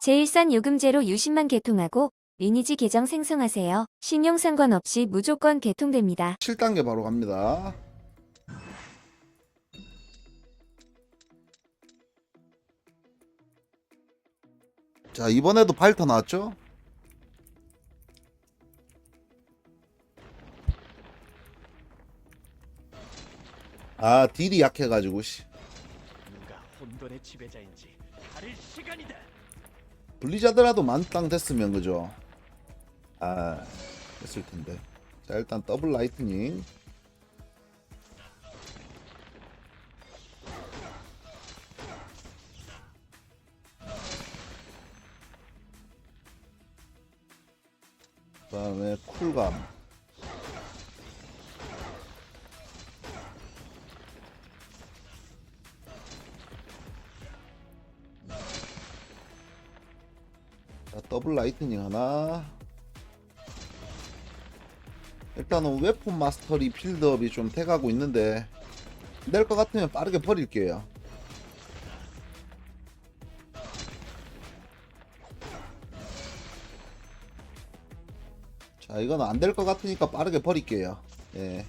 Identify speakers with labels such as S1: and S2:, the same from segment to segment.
S1: 제일 싼 요금제로 유심만 개통하고 리니지 계정 생성하세요. 신용 상관없이 무조건 개통됩니다.
S2: 7단계 바로 갑니다. 자, 이번에도 발터 나왔죠? 아, 딜이 약해가지고, 씨.
S3: 누가 혼돈의 지배자인지 가릴 시간이다.
S2: 블리자드라도 만땅 됐으면, 그죠? 아, 됐을 텐데. 자, 일단 더블 라이트닝. 그다음에 쿨감. 자, 더블 라이트닝 하나. 일단은 웨폰 마스터리 필드업이 좀 돼가고 있는데 낼 것 같으면 빠르게 버릴게요. 자, 이건 안 될 것 같으니까 빠르게 버릴게요. 예.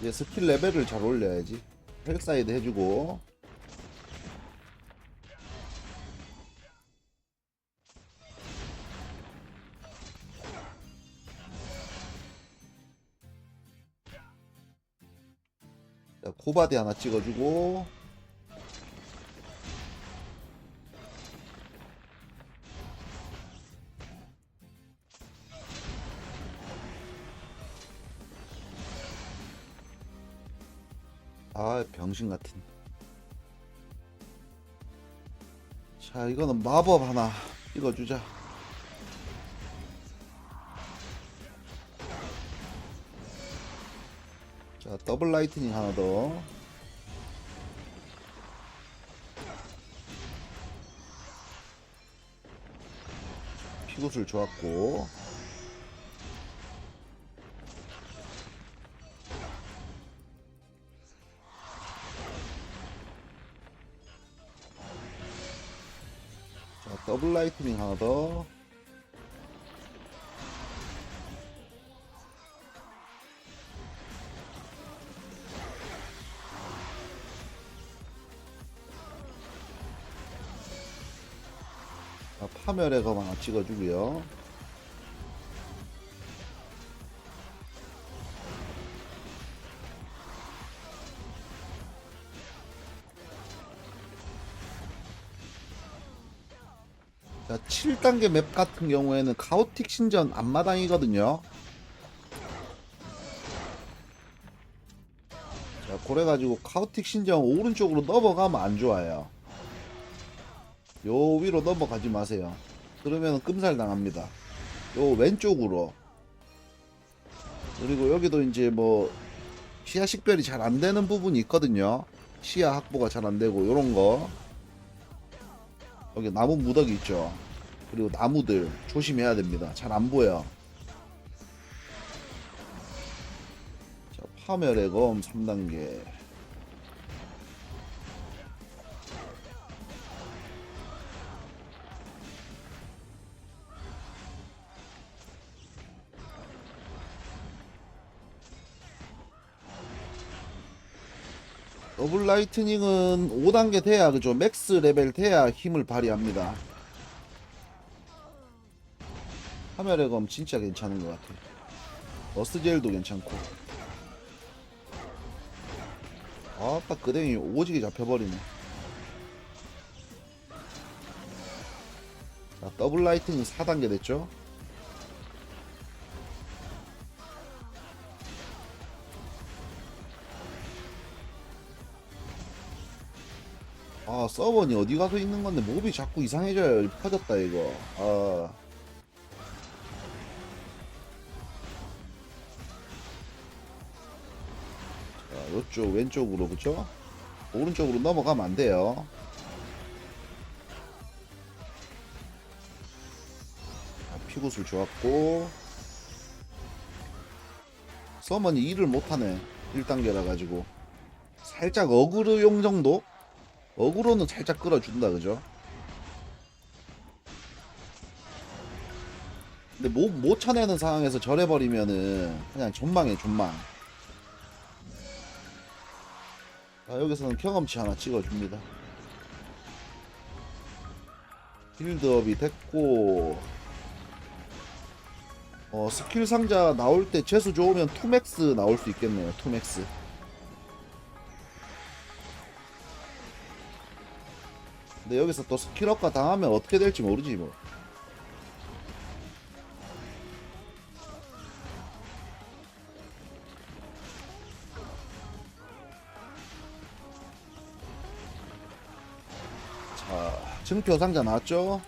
S2: 이제 스킬 레벨을 잘 올려야지. 헬사이드 해주고. 자, 고바디 하나 찍어주고. 아 병신 같은. 자 이거는 마법 하나 찍어주자. 자 더블 라이트닝 하나 더. 피구술 좋았고. 자, 더블 라이트닝 하나 더. 파멸의 검 하나 찍어주고요. 자, 7단계 맵 같은 경우에는 카오틱 신전 앞마당이거든요. 자, 그래가지고 카오틱 신전 오른쪽으로 넘어가면 안 좋아요. 요 위로 넘어가지 마세요. 그러면 끔살 당합니다. 요 왼쪽으로. 그리고 여기도 이제 뭐 시야 식별이 잘 안 되는 부분이 있거든요. 시야 확보가 잘 안 되고 요런 거. 여기 나무 무더기 있죠. 그리고 나무들 조심해야 됩니다. 잘 안 보여. 자, 파멸의 검 3단계. 라이트닝은 5단계 돼야 그죠? 맥스 레벨 돼야 힘을 발휘합니다. 파멸의 검 진짜 괜찮은 것 같아 어스젤도 괜찮고. 아딱 그댕이 오지게 잡혀버리네. 자 더블 라이트닝 4단계 됐죠 아 서버니 어디 가서 있는 건데 몹이 자꾸 이상해져요. 퍼졌다 이거. 아. 자, 요쪽 왼쪽으로 그쵸? 오른쪽으로 넘어가면 안 돼요. 자, 피구술 좋았고. 서머니 일을 못하네. 1단계라 가지고. 살짝 어그로용 정도 어그로는 살짝 끌어준다 그죠? 근데 못, 못 쳐내는 상황에서 절해버리면은 그냥 존망해 존망. 자 여기서는 경험치 하나 찍어줍니다. 빌드업이 됐고 어 스킬 상자 나올 때 재수 좋으면 투맥스 나올 수 있겠네요 투맥스 근데 여기서 또 스킬업가 당하면 어떻게 될지 모르지 뭐 자, 증표 상자 나왔죠?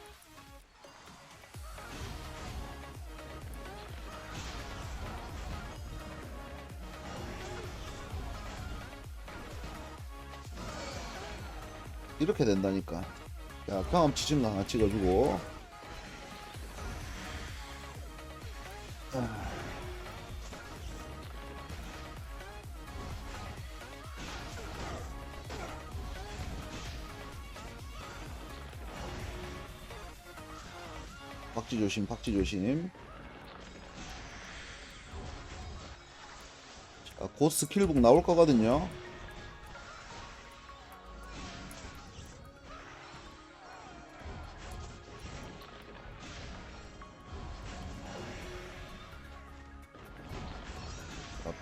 S2: 이렇게 된다니까. 자, 경험치 증강 하나 찍어주고. 아. 박쥐 조심, 박쥐 조심. 자, 곧 스킬북 나올 거거든요.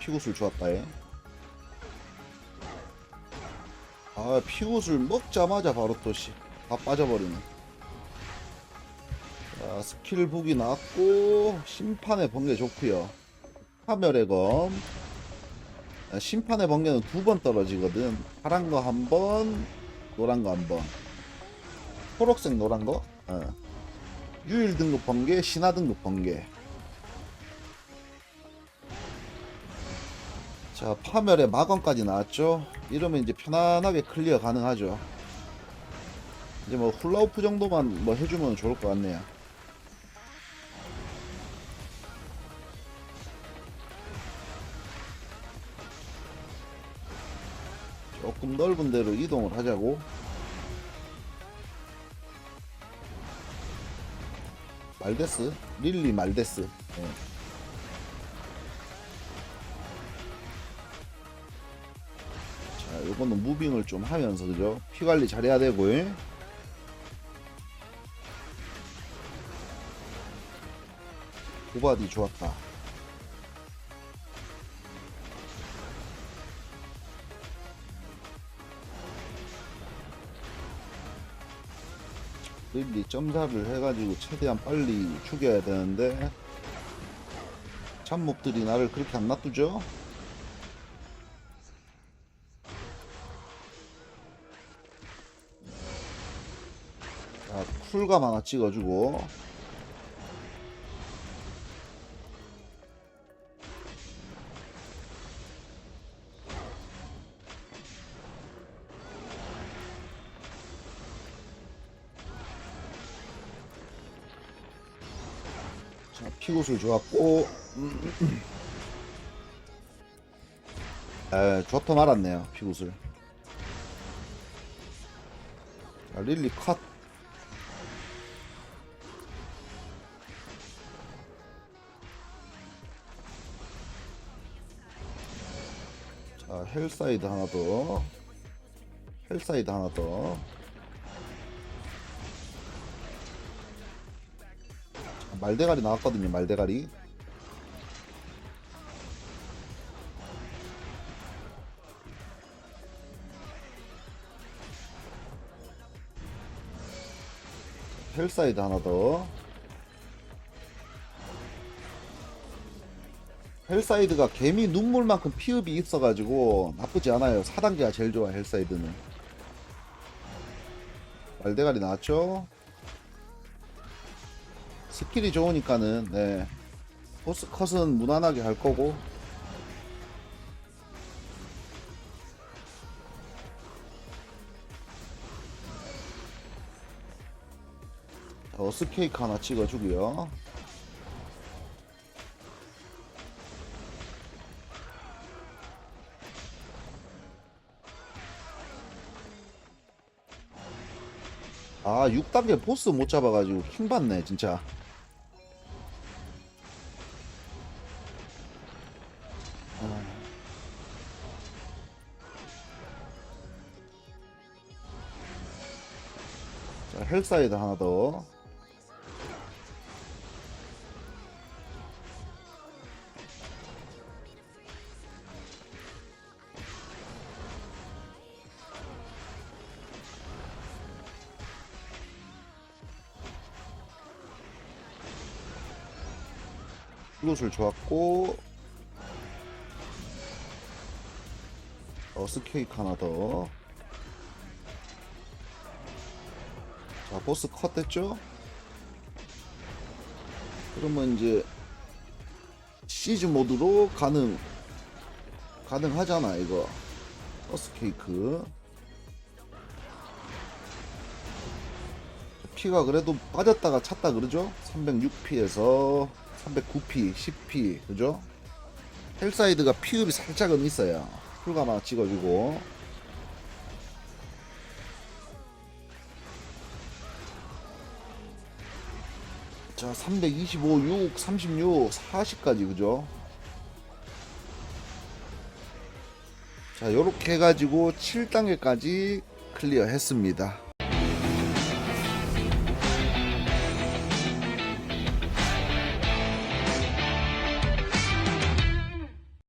S2: 피구술 좋았다, 얘. 아, 피구술 먹자마자 바로 또, 씨. 다 빠져버리네. 자, 스킬북이 나왔고, 심판의 번개 좋고요 파멸의 검. 아, 심판의 번개는 두 번 떨어지거든. 파란 거 한 번, 노란 거 한 번. 초록색 노란 거? 어. 유일 등급 번개, 신화 등급 번개. 자, 파멸의 마검까지 나왔죠. 이러면 이제 편안하게 클리어 가능하죠. 이제 뭐 훌라우프 정도만 뭐 해주면 좋을 것 같네요. 조금 넓은 데로 이동을 하자고. 말데스? 릴리 말데스. 예. 요거는 무빙을 좀 하면서 그죠? 피 관리 잘해야 되고. 예? 고바디 좋았다. 릴리 점사를 해가지고 최대한 빨리 죽여야 되는데 참몹들이 나를 그렇게 안 놔두죠? 자, 쿨감 하나 찍어주고. 자, 피구술 좋았고. 에, 좋다 말았네요 피구술 자, 릴리 컷 헬사이드 하나 더. 헬사이드 하나 더. 자, 말대가리 나왔거든요, 말대가리. 헬사이드 하나 더. 헬사이드가 개미 눈물만큼 피흡이 있어가지고 나쁘지 않아요. 4단계가 제일 좋아 헬사이드는. 말대가리 나왔죠? 스킬이 좋으니까는 네. 보스 컷은 무난하게 할 거고 자, 어스 케이크 하나 찍어주고요. 아 6단계 보스 못 잡아가지고 킹받네 진짜 아. 자 헬사이드 하나 더 플롯을 좋았고 어스 케이크 하나 더. 자 보스 컷 됐죠? 그러면 이제 시즈 모드로 가능 가능하잖아 이거 버스 케이크 피가 그래도 빠졌다가 찼다 그러죠 306피에서 309피 10피 그죠? 헬사이드가 피읍이 살짝은 있어요. 풀가마 찍어주고. 자 325, 6, 36, 40까지 그죠? 자 요렇게 해가지고 7단계까지 클리어 했습니다